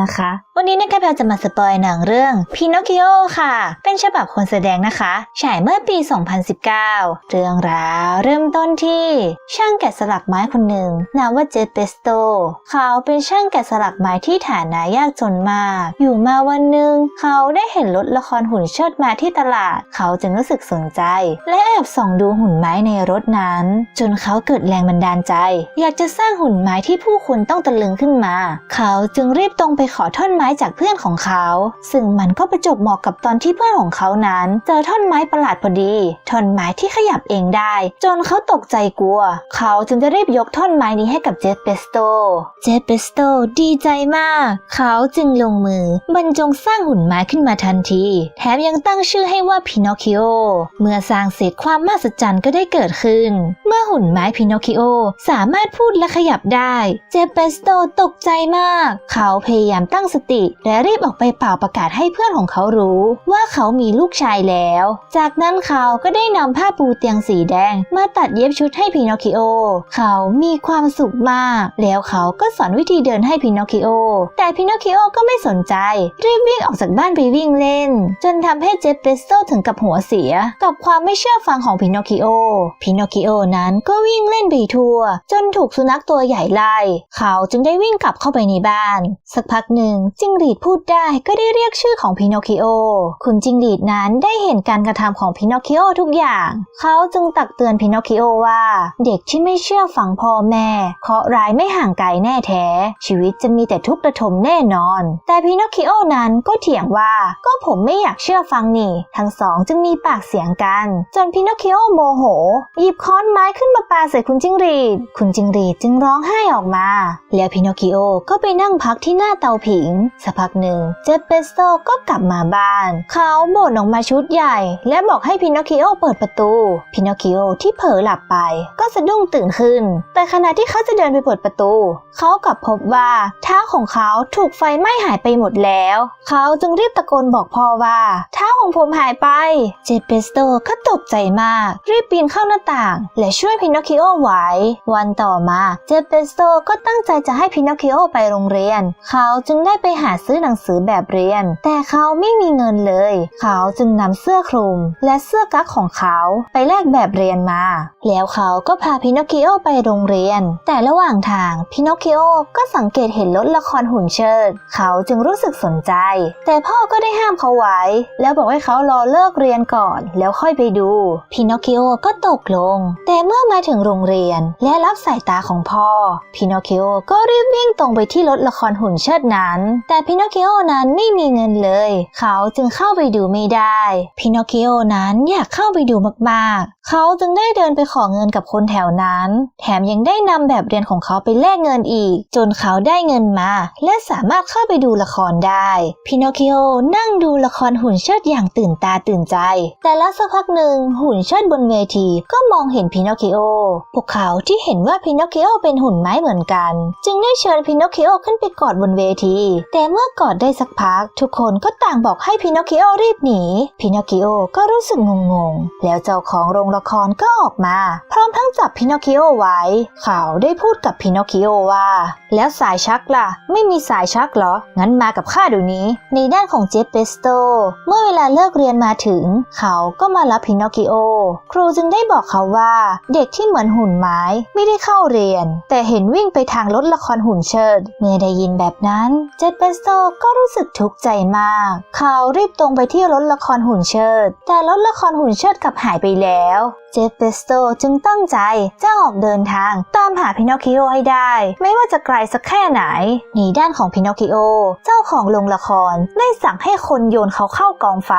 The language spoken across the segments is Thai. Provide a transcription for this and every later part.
นะคะ วันนี้นะคะแพรจะมาสปอยหนังเรื่อง Pinocchio ค่ะ เป็นฉบับคนแสดงนะคะ ฉายเมื่อปี 2019 เรื่องราวเริ่มต้นที่ช่างแกะสลักไม้คนหนึ่งนามว่าเจเปสโต เขาเป็นช่างแกะสลักไม้ที่ฐานะยากจนมาก อยู่มาวันหนึ่งเขาได้เห็นรถละครหุ่นเชิดมาที่ตลาด เขาจึงรู้สึกสนใจ และแอบส่องดูหุ่นไม้ในรถนั้น จนเขาเกิดแรงบันดาลใจ อยากจะสร้างหุ่นไม้ที่ผู้คนต้องตะลึงขึ้นมา เขาจึงรีบตรงไปขอท่อนไม้จากเพื่อนของเขา ซึ่งมันก็ประจบเหมาะกับตอนที่เพื่อนของเขานั้น เจอท่อนไม้ประหลาดพอดี ท่อนไม้ที่ขยับเองได้ จนเขาตกใจกลัว เขาจึงจะรีบยกท่อนไม้นี้ให้กับเจสเปสโต เจสเปสโตดีใจมาก เขาจึงลงมือบรรจงสร้างหุ่นไม้ขึ้นมาทันที แถมยังตั้งชื่อให้ว่าพินอคิโอ เมื่อสร้างเสร็จความมหัศจรรย์ก็ได้เกิดขึ้น เมื่อหุ่นไม้พินอคิโอสามารถพูดและขยับได้ เจสเปสโตตกใจมาก เขาพยายามตั้งสติ และรีบออกไปเป่าประกาศให้เพื่อนของเขารู้ว่าเขามีลูกชายแล้ว จากนั้นเขาก็ได้นำผ้าปูเตียงสีแดง มาตัดเย็บชุดให้พินอคิโอ เขามีความสุขมาก แล้วเขาก็สอนวิธีเดินให้พินอคิโอ แต่พินอคิโอก็ไม่สนใจ รีบวิ่งออกจากบ้านไปวิ่งเล่น จนทำให้เจเปสโตถึงกับหัวเสีย กับความไม่เชื่อฟังของพินอคิโอ พินอคคิโอนั้นก็วิ่งเล่นไปทั่ว จนถูกสุนัขตัวใหญ่ไล่ เขาจึงได้วิ่งกลับเข้าไปในบ้าน สักพักหนึ่งจิงหรีดพูดได้ก็ได้เรียกชื่อของพินอคคิโอ คุณจิงหรีดนั้นได้เห็นการกระทำของพินอคคิโอทุกอย่าง เขาจึงตักเตือนพินอคคิโอว่า เด็กที่ไม่เชื่อฟังพ่อแม่ เคราะร้ายไม่ห่างไกลแน่แท้ ชีวิตจะมีแต่ทุกข์ระทมแน่นอน แต่พินอคคิโอนั้นก็เถียงว่าก็ผมไม่อยากเชื่อฟังนี่ ทั้งสองจึงมีปากเสียงกัน จนพินอคคิโอโมโห หยิบค้อนไม้ขึ้นมาปาใส่คุณจิงหรีด คุณจิงหรีดจึงร้องไห้ออกมา แล้วพินอคคิโอก็ไปนั่งพักที่หน้าเตาผิง สักพักหนึ่งเจเปสโตก็กลับมาบ้าน เขาบ่นออกมาชุดใหญ่ และบอกให้พินอคิโอเปิดประตู พินอคิโอที่เผลอหลับไป ก็สะดุ้งตื่นขึ้น แต่ขณะที่เขาจะเดินไปเปิดประตู เขากลับพบว่าเท้าของเขาถูกไฟไหม้หายไปหมดแล้ว เขาจึงรีบตะโกนบอกพ่อว่าเท้าของผมหายไป เจเปสโตก็ตกใจมาก รีบปีนเข้าหน้าต่าง และช่วยพินอคิโอไว้ วันต่อมา เจเปสโตก็ตั้งใจจะให้พินอคิโอไปโรงเรียน เขาจึงได้ไปหาซื้อหนังสือแบบเรียน แต่เขาไม่มีเงินเลย เขาจึงนำเสื้อคลุม และเสื้อกั๊กของเขาไปแลกแบบเรียนมา แล้วเขาก็พาพินอคคิโอไปโรงเรียน แต่ระหว่างทางพินอคคิโอก็สังเกตเห็นรถละครหุ่นเชิด เขาจึงรู้สึกสนใจ แต่พ่อก็ได้ห้ามเขาไว้ แล้วบอกให้เขารอเลิกเรียนก่อน แล้วค่อยไปดู พินอคคิโอก็ตกลง แต่เมื่อมาถึงโรงเรียนและรับสายตาของพ่อ พินอคคิโอก็รีบวิ่งตรงไปที่รถละครหุ่นเชิดนั้น แต่พินอคคิโอนั้นไม่มีเงินเลย เขาจึงเข้าไปดูไม่ได้ พินอคคิโอนั้นอยากเข้าไปดูมากๆ เขาจึงได้เดินไปขอเงินกับคนแถวนั้น แถมยังได้นำแบบเรียนของเขาไปแลกเงินอีก จนเขาได้เงินมา และสามารถเข้าไปดูละครได้ พินอคคิโอนั่งดูละครหุ่นเชิดอย่างตื่นตาตื่นใจ แต่แล้วสักพักหนึ่งหุ่นเชิดบนเวทีก็มองเห็นพินอคคิโอ พวกเขาที่เห็นว่าพินอคคิโอเป็นหุ่นไม้เหมือนกัน จึงได้เชิญพินอคคิโอขึ้นไปกอดบนเวที แต่เมื่อกอดได้สักพัก ทุกคนก็ต่างบอกให้พินอคคิโอรีบหนีพินอคคิโอก็รู้สึกงงๆ แล้วเจ้าของโรงละครก็ออกมา พร้อมทั้งจับพินอคคิโอไว้ เขาได้พูดกับพินอคคิโอว่า แล้วสายชักล่ะ ไม่มีสายชักเหรอ งั้นมากับข้าเดี๋ยวนี้ ในด้านของเจฟเปสโต เมื่อเวลาเลิกเรียนมาถึง เขาก็มารับพินอคิโอ ครูจึงได้บอกเขาว่า เด็กที่เหมือนหุ่นไม้ไม่ได้เข้าเรียน แต่เห็นวิ่งไปทางรถละครหุ่นเชิด เมื่อได้ยินแบบนั้น เจฟเปสโตก็รู้สึกทุกข์ใจมาก เขารีบตรงไปที่รถละครหุ่นเชิด แต่รถละครหุ่นเชิดกลับหายไปแล้วเจฟเปสโตจึงตั้งใจจะออกเดินทางตามหาพินอคคิโอให้ได้ ไม่ว่าจะไกลสักแค่ไหน ในด้านของพินอคคิโอ เจ้าของโรงละครได้สั่งให้คนโยนเขาเข้ากองไฟ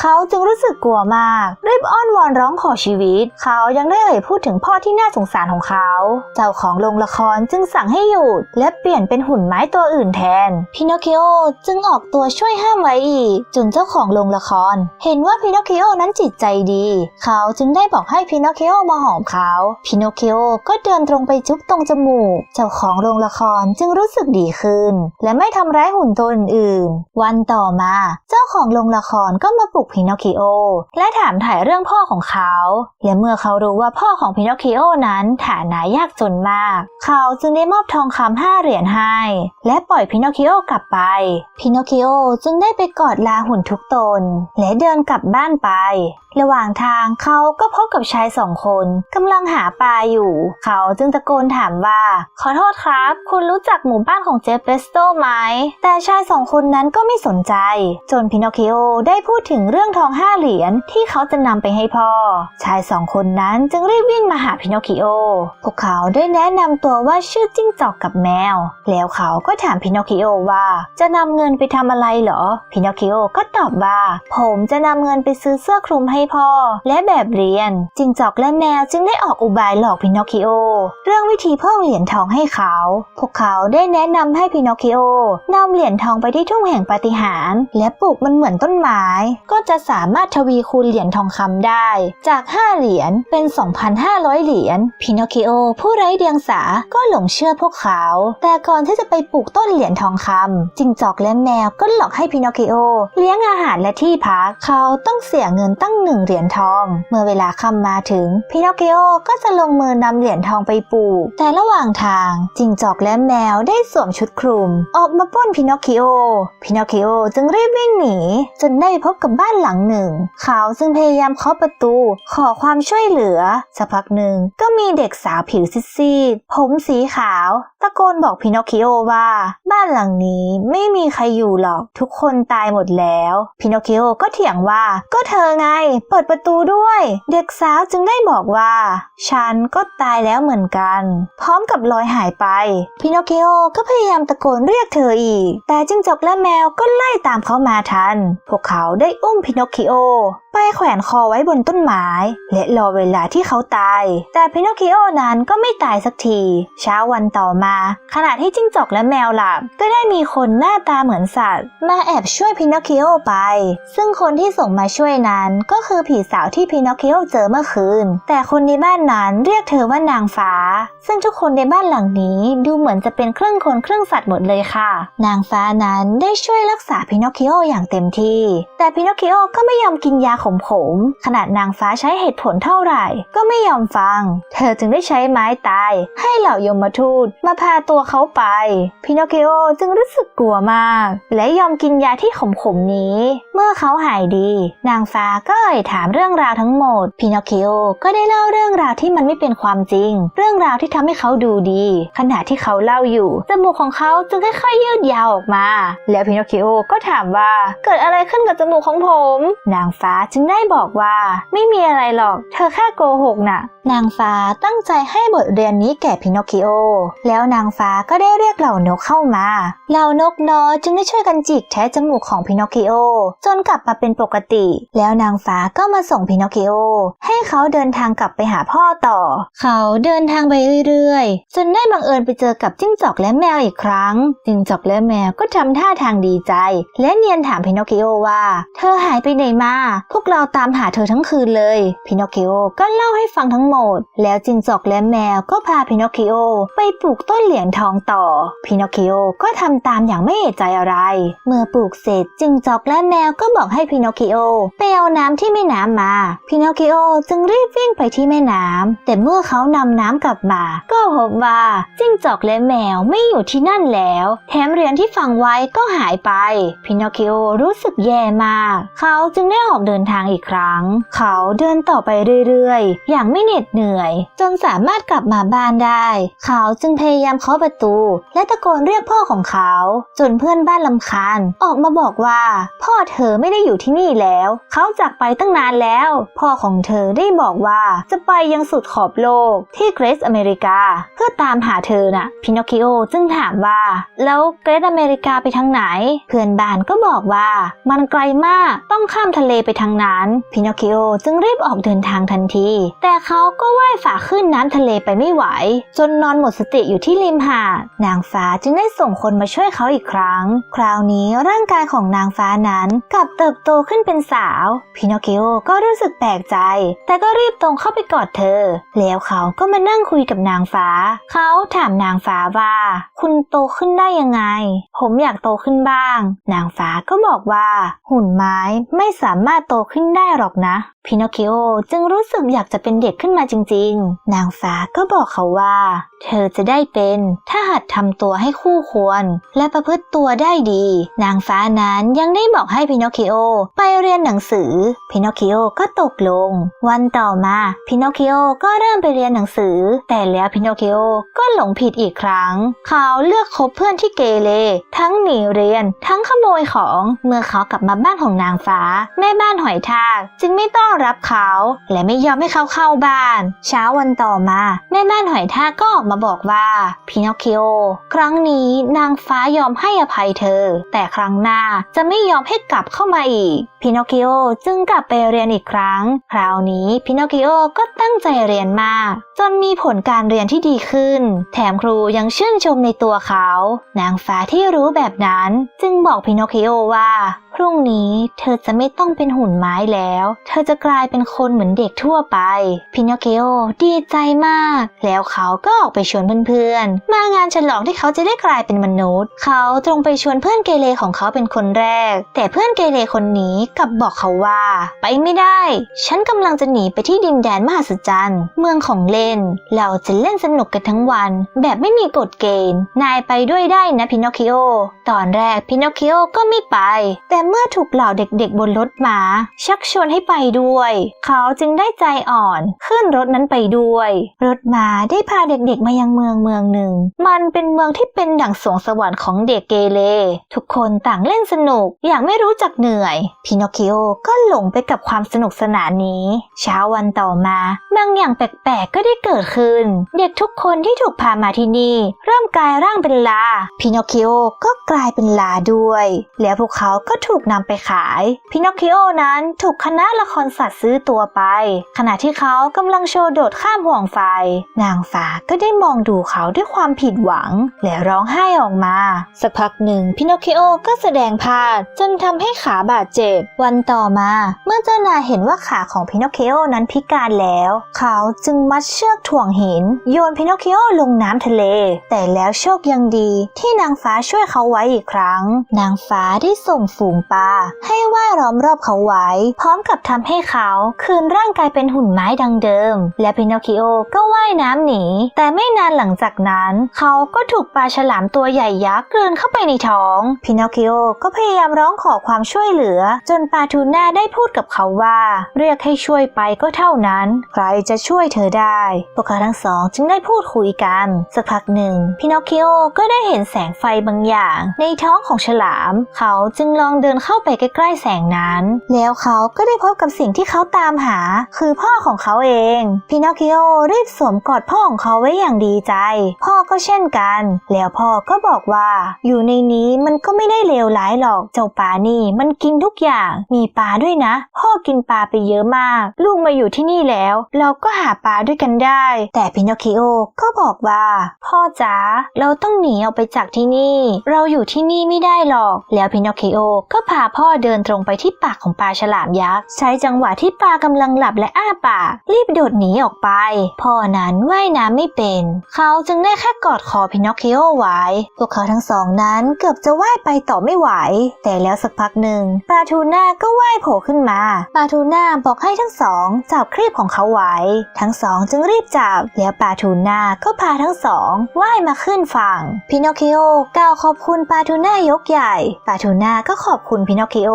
เขาจึงรู้สึกกลัวมากรีบอ้อนวอนร้องขอชีวิต เขายังได้เอ่ยพูดถึงพ่อที่น่าสงสารของเขา เจ้าของโรงละครจึงสั่งให้หยุดและเปลี่ยนเป็นหุ่นไม้ตัวอื่นแทน พินอคคิโอจึงออกตัวช่วยห้ามไว้อีก จนเจ้าของโรงละคร เห็นว่าพินอคคิโอนั้นจิตใจดี เขาจึงได้บอกให้พินอคคิโอมาหอมเขา พินอคคิโอก็เดินตรงไปจุ๊บตรงจมูก เจ้าของโรงละครจึงรู้สึกดีขึ้น และไม่ทำร้ายหุ่นตัวอื่นๆ วันต่อมาเจ้า ของโรงละครก็มาปลุกพินอคคิโอ และถามถ่ายเรื่องพ่อของเขา และเมื่อเขารู้ว่าพ่อของพินอคคิโอนั้นฐานะยากจนมาก เขาจึงได้มอบทองคำห้าเหรียญให้ และปล่อยพินอคคิโอกลับไป พินอคคิโอจึงได้ไปกอดลาหุ่นทุกตน และเดินกลับบ้านไป ระหว่างทางเขาก็พบกับชายสองคนกำลังหาปลาอยู่ เขาจึงตะโกนถามว่า ขอโทษครับ คุณรู้จักหมู่บ้านของเจฟเปสโตไหม แต่ชายสองคนนั้นก็ไม่สนใจ จนพิินอคคิโอได้พูดถึงเรื่องทองห้าเหรียญที่เขาจะนำไปให้พ่อ ชายสองคนนั้นจึงรีบวิ่งมาหาพินอคคิโอ พวกเขาได้แนะนำตัวว่าชื่อจิ้งจอกกับแมว แล้วเขาก็ถามพินอคคิโอว่า จะนำเงินไปทำอะไรเหรอ พินอคคิโอก็ตอบว่า ผมจะนำเงินไปซื้อเสื้อคลุมให้พ่อ และแบบเรียน จิงจอกและแมวจึงได้ออกอุบายหลอกพินอคคิโอ เรื่องวิธีเพิ่มเหรียญทองให้เขา พวกเขาได้แนะนำให้พินอคคิโอนำเหรียญทองไปที่ทุ่งแห่งปาฏิหาริย์และปลูกมันเหมือนต้นไม้ ก็จะสามารถทวีคูณเหรียญทองคำได้ จาก 5 เหรียญเป็น 2,500 เหรียญพินอคคิโอ ผู้ไร้เดียงสาก็หลงเชื่อพวกเขา แต่ก่อนที่จะไปปลูกต้นเหรียญทองคำจิงจอกและแมวก็หลอกให้พินอคคิโอ เลี้ยงอาหารและที่พักเขาต้องเสียเงินตั้งหนึ่งเหรียญทอง เมื่อเวลาค่ำมาถึงพินอคคิโอก็จะลงมือนำเหรียญทองไปปลูก แต่ระหว่างทางจิงจอกและแมวได้สวมชุดคลุม ออกมาป้นพินอคคิโอ พินอคิโอจึงรีบวิ่งหนีจนได้พบกับบ้านหลังหนึ่ง เขาซึ่งพยายามเคาะประตู ขอความช่วยเหลือ สักพักหนึ่งก็มีเด็กสาวผิวซีดๆผมสีขาวตะโกนบอกพินอคคิโอว่า บ้านหลังนี้ไม่มีใครอยู่หรอก ทุกคนตายหมดแล้ว พินอคคิโอก็เถียงว่า ก็เธอไง เปิดประตูด้วย เด็กสาวจึงได้บอกว่า ฉันก็ตายแล้วเหมือนกัน พร้อมกับลอยหายไป พินอคคิโอก็พยายามตะโกนเรียกเธออีก แต่จิ้งจอกและแมวก็ไล่ตามเขามาทัน พวกเขาได้อุ้มพินอคคิโอไปแขวนคอไว้บนต้นไม้ และรอเวลาที่เขาตาย แต่พินอคคิโอนั้นก็ไม่ตายสักที เช้าวันต่อมา ขณะที่จิ้งจอกและแมวหลับ ก็ได้มีคนหน้าตาเหมือนสัตว์ มาแอบช่วยพินอคคิโอไป ซึ่งคนที่ส่งมาช่วยนั้นก็คือผีสาวที่พินอคคิโอเจอเมื่อคืน แต่คนในบ้านนั้นเรียกเธอว่านางฟ้า ซึ่งทุกคนในบ้านหลังนี้ดูเหมือนจะเป็นครึ่งคนครึ่งสัตว์หมดเลยค่ะ นางฟ้านั้นได้ช่วยรักษาพินอคคิโออย่างเต็มที่ แต่พินอคคิโอก็ไม่ยอมกินยาขมๆขนาดนางฟ้าใช้เหตุผลเท่าไหร่ ก็ไม่ยอมฟัง เธอจึงได้ใช้ไม้ตาย ให้เหล่ายมทูตมาพาตัวเขาไป พินอคคิโอจึงรู้สึกกลัวมาก และยอมกินยาที่ขมๆนี้ เมื่อเขาหายดี นางฟ้าก็เอ่ยถามเรื่องราวทั้งหมด พินอคคิโอก็ได้เล่าเรื่องราวที่มันไม่เป็นความจริง เรื่องราวที่ทำให้เขาดูดี ขณะที่เขาเล่าอยู่จมูกของเขาจึงค่อยๆยืดยาวออกมา แล้วพินอคคิโอก็ถามว่าเกิดอะไรขึ้นกับจมูกของผม นางฟ้าจึงได้บอกว่า ไม่มีอะไรหรอก เธอแค่โกหกน่ะ นางฟ้าตั้งใจให้บทเรียนนี้แก่พินอคคิโอ แล้วนางฟ้าก็ได้เรียกเหล่านกเข้ามา เหล่านกน้อยจึงได้ช่วยกันจิกแทะจมูกของพินอคคิโอ จนกลับมาเป็นปกติ แล้วนางฟ้าก็มาส่งพินอคคิโอ ให้เขาเดินทางกลับไปหาพ่อต่อ เขาเดินทางไปเรื่อยๆ จนได้บังเอิญไปเจอกับจิ้งจอกและแมวอีกครั้ง จิ้งจอกและแมวก็ทำท่าทางดีใจ และเนียนถามพินอคคิโอว่า เธอหายไปไหนมาพวกกเราตามหาเธอทั้งคืนเลย พินอคคิโอก็เล่าให้ฟังทั้งหมด แล้วจิ้งจอกและแมวก็พาพินอคคิโอไปปลูกต้นเหรียญทองต่อ พินอคคิโอก็ทำตามอย่างไม่เอะใจอะไร เมื่อปลูกเสร็จจิ้งจอกและแมวก็บอกให้พินอคคิโอไปเอาน้ำที่แม่น้ำมา พินอคคิโอจึงรีบวิ่งไปที่แม่น้ำแต่เมื่อเขานำน้ำกลับมา ก็พบว่าจิ้งจอกและแมวไม่อยู่ที่นั่นแล้ว แถมเหรียญที่ฝังไว้ก็หายไป พินอคคิโอรู้สึกแย่มาก เขาจึงได้ออกเดินทางอีกครั้ง เขาเดินต่อไปเรื่อยๆ อย่างไม่เหน็ดเหนื่อย จนสามารถกลับมาบ้านได้ เขาจึงพยายามเคาะประตู และตะโกนเรียกพ่อของเขา จนเพื่อนบ้านลำคาญออกมาบอกว่า พ่อเธอไม่ได้อยู่ที่นี่แล้ว เขาจากไปตั้งนานแล้ว พ่อของเธอได้บอกว่าจะไปยังสุดขอบโลกที่เกรซอเมริกา เพื่อตามหาเธอน่ะพินอคคิโอจึงถามว่า แล้วเกรซอเมริกาไปทางไหน เพื่อนบ้านก็บอกว่า มันไกลมากต้องข้ามทะเลไปทางนั้น พินอคคิโอจึงรีบออกเดินทางทันที แต่เขาก็ว่ายฝ่าขึ้นน้ำทะเลไปไม่ไหว จนนอนหมดสติอยู่ที่ริมหาด นางฟ้าจึงได้ส่งคนมาช่วยเขาอีกครั้ง คราวนี้ร่างกายของนางฟ้านั้นกลับเติบโตขึ้นเป็นสาว พินอคคิโอก็รู้สึกแปลกใจ แต่ก็รีบตรงเข้าไปกอดเธอ แล้วเขาก็มานั่งคุยกับนางฟ้า เขาถามนางฟ้าว่า คุณโตขึ้นได้ยังไง ผมอยากโตขึ้นบ้าง นางฟ้าก็บอกว่า หุ่นไม้ไม่สามารถโตขึ้นได้หรอกนะพินอคคิโอจึงรู้สึกอยากจะเป็นเด็กขึ้นมาจริง ๆ นางฟ้าก็บอกเขาว่า เธอจะได้เป็นถ้าหัดทำตัวให้คู่ควร และประพฤติตัวได้ดี นางฟ้านั้นยังได้บอกให้พินอคคิโอไปเรียนหนังสือ พินอคคิโอก็ตกลง วันต่อมาพินอคคิโอก็เริ่มไปเรียนหนังสือ แต่แล้วพินอคคิโอก็หลงผิดอีกครั้ง เขาเลือกคบเพื่อนที่เกเรทั้งหนีเรียน ทั้งขโมยของเมื่อเขากลับมาบ้านของนางฟ้า แม่บ้านหอยทากจึงไม่ต้อนรับเขา และไม่ยอมให้เขาเข้าบ้าน เช้าวันต่อมา แม่บ้านหอยทากก็ออกมาบอกว่าพินอคคิโอครั้งนี้นางฟ้ายอมให้อภัยเธอ แต่ครั้งหน้าจะไม่ยอมให้กลับเข้ามาอีกพินอคคิโอจึงกลับไปเรียนอีกครั้ง คราวนี้พินอคคิโอก็ตั้งใจเรียนมาก จนมีผลการเรียนที่ดีขึ้น แถมครูยังชื่นชมในตัวเขา นางฟ้าที่รู้แบบนั้น จึงบอกพินอคคิโอว่า รุ่งนี้เธอจะไม่ต้องเป็นหุ่นไม้แล้ว เธอจะกลายเป็นคนเหมือนเด็กทั่วไป พินอคคิโอดีใจมาก แล้วเขาก็ออกไปชวนเพื่อนๆ มางานฉลองที่เขาจะได้กลายเป็นมนุษย์ เขาตรงไปชวนเพื่อนเกเรของเขาเป็นคนแรก แต่เพื่อนเกเรคนนี้กลับบอกเขาว่า ไปไม่ได้ ฉันกำลังจะหนีไปที่ดินแดนมหัศจรรย์ เมืองของเล่น เราจะเล่นสนุกกันทั้งวัน แบบไม่มีกฎเกณฑ์ นายไปด้วยได้นะพินอคคิโอ ตอนแรกพินอคคิโอก็ไม่ไป แต่เเมื่อถูกเหล่าเด็กๆบนรถมา ชักชวนให้ไปด้วย เขาจึงได้ใจอ่อนขึ้นรถนั้นไปด้วย รถมาได้พาเด็กๆมายังเมืองเมืองหนึ่ง มันเป็นเมืองที่เป็นดั่งสวงสวรรค์ของเด็กเกเรทุกคนต่างเล่นสนุกอย่างไม่รู้จักเหนื่อยพินอคคิโอก็หลงไปกับความสนุกสนานนี้ เช้าวันต่อมาบางอย่างแปลกๆก็ได้เกิดขึ้น เด็กทุกคนที่ถูกพามาที่นี่ เริ่มกลายร่างเป็นลาพินอคิโอก็กลายเป็นลาด้วย แล้วพวกเขาก็ถูกนำไปขาย พินอคคิโอนั้นถูกคณะละครสัตว์ซื้อตัวไป ขณะที่เขากำลังโชว์โดดข้ามห่วงไฟ นางฟ้าก็ได้มองดูเขาด้วยความผิดหวัง และร้องไห้ออกมา สักพักหนึ่งพินอคคิโอก็แสดงพลาดจนทำให้ขาบาดเจ็บ วันต่อมา เมื่อเจ้านายเห็นว่าขาของพินอคคิโอนั้นพิการแล้ว เขาจึงมัดเชือกถ่วงหิน โยนพินอคคิโอลงน้ำทะเล แต่แล้วโชคยังดีที่นางฟ้าช่วยเขาไว้อีกครั้ง นางฟ้าได้ส่งฝูงปลาให้ว่ายล้อมรอบเขาไว้ พร้อมกับทำให้เขาคืนร่างกายเป็นหุ่นไม้ดังเดิม และพินอคคิโอก็ว่ายน้ำหนี แต่ไม่นานหลังจากนั้น เขาก็ถูกปลาฉลามตัวใหญ่ยักษ์กลืนเข้าไปในท้อง พินอคคิโอก็พยายามร้องขอความช่วยเหลือ จนปลาทูน่าได้พูดกับเขาว่า เรียกให้ช่วยไปก็เท่านั้น ใครจะช่วยเธอได้พวกเขาทั้งสองจึงได้พูดคุยกัน สักพักหนึ่ง พินอคคิโอก็ได้เห็นแสงไฟบางอย่าง ในท้องของฉลาม เขาจึงลองเดินเข้าไปใกล้ๆแสงนั้น แล้วเขาก็ได้พบกับสิ่งที่เขาตามหา คือพ่อของเขาเอง พินอคคิโอรีบสวมกอดพ่อของเขาไว้อย่างดีใจ พ่อก็เช่นกัน แล้วพ่อก็บอกว่า อยู่ในนี้มันก็ไม่ได้เลวร้ายหรอก เจ้าปลานี่มันกินทุกอย่าง มีปลาด้วยนะ พ่อกินปลาไปเยอะมาก ลูกมาอยู่ที่นี่แล้ว เราก็หาปลาด้วยกันได้ แต่พินอคคิโอก็บอกว่า พ่อจ๋าเราต้องหนีออกไปจากที่นี่ เราอยู่ที่นี่ไม่ได้หรอก แล้วพินอคคิโอก็็พาพ่อเดินตรงไปที่ปากของปลาฉลามยักษ์ใช้จังหวะที่ปลากำลังหลับและอ้าปากรีบโดดหนีออกไป พ่อนั้นว่ายน้ำไม่เป็น เขาจึงได้แค่กอดคอพินอคคิโอไว้ พวกเขาทั้งสองนั้นเกือบจะว่ายไปต่อไม่ไหว แต่แล้วสักพักหนึ่งปลาทูน่าก็ว่ายโผล่ขึ้นมาปลาทูน่าบอกให้ทั้งสองจับครีบของเขาไว้ ทั้งสองจึงรีบจับ แล้วปลาทูน่าก็พาทั้งสองว่ายมาขึ้นฝั่ง พินอคคิโอ กล่าวขอบคุณปลาทูน่ายกใหญ่ ปลาทูน่าก็ขอบคุณพินอคคิโอ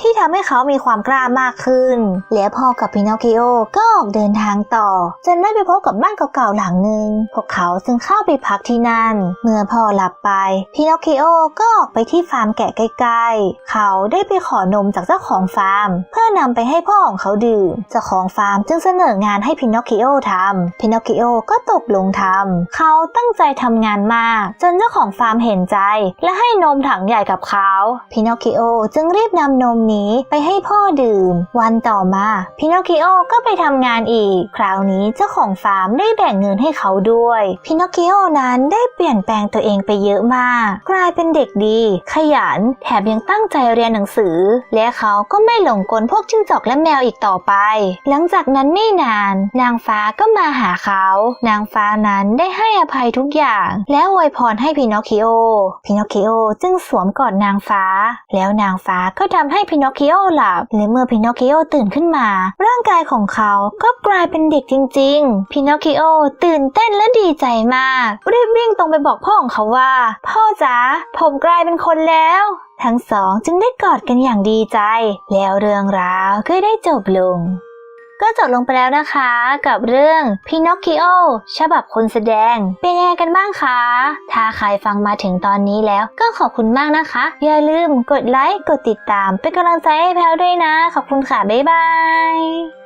ที่ทำให้เขามีความกล้ามากขึ้น แล้วพ่อกับพินอคคิโอก็ออกเดินทางต่อ จนได้ไปพบกับบ้านเก่าๆหลังหนึ่งพวกเขาจึงเข้าไปพักที่นั่น เมื่อพ่อหลับไปพินอคคิโอก็ออกไปที่ฟาร์มแกะใกล้ๆ เขาได้ไปขอนมจากเจ้าของฟาร์ม เพื่อนำไปให้พ่อของเขาดื่มเจ้าของฟาร์มจึงเสนองานให้พินอคคิโอทำพินอคคิโอก็ตกลงทำเขาตั้งใจทำงานมาก จนเจ้าของฟาร์มเห็นใจ และให้นมถังใหญ่กับเขาพินอคคิโอจึงรีบนำนมนี้ไปให้พ่อดื่ม วันต่อมาพินอคคิโอก็ไปทำงานอีก คราวนี้เจ้าของฟาร์มได้แบ่งเงินให้เขาด้วยพินอคคิโอนั้นได้เปลี่ยนแปลงตัวเองไปเยอะมาก กลายเป็นเด็กดี ขยัน แถมยังตั้งใจเรียนหนังสือ และเขาก็ไม่หลงกลพวกจิ้งจอกและแมวอีกต่อไป หลังจากนั้นไม่นาน นางฟ้าก็มาหาเขา นางฟ้านั้นได้ให้อภัยทุกอย่าง และอวยพรให้พินอคคิโอพินอคคิโอจึงสวมกอดนางฟ้า แล้วนางฟ้าก็ทำให้พินอคคิโอหลับ และเมื่อพินอคคิโอตื่นขึ้นมา ร่างกายของเขาก็กลายเป็นเด็กจริง ๆ พินอคคิโอตื่นเต้นและดีใจมากรีบวิ่งตรงไปบอกพ่อของเขาว่า พ่อจ๋าผมกลายเป็นคนแล้วทั้งสองจึงได้กอดกันอย่างดีใจ แล้วเรื่องราวก็ได้จบลง ก็จบลงไปแล้วนะคะ กับเรื่องพินอคคิโอฉบับคนแสดง เป็นยังไงกันบ้างคะ ถ้าใครฟังมาถึงตอนนี้แล้วก็ขอบคุณมากนะคะ อย่าลืมกดไลค์ กดติดตาม เป็นกำลังใจให้แพลวด้วยนะ ขอบคุณค่ะ บ๊ายบาย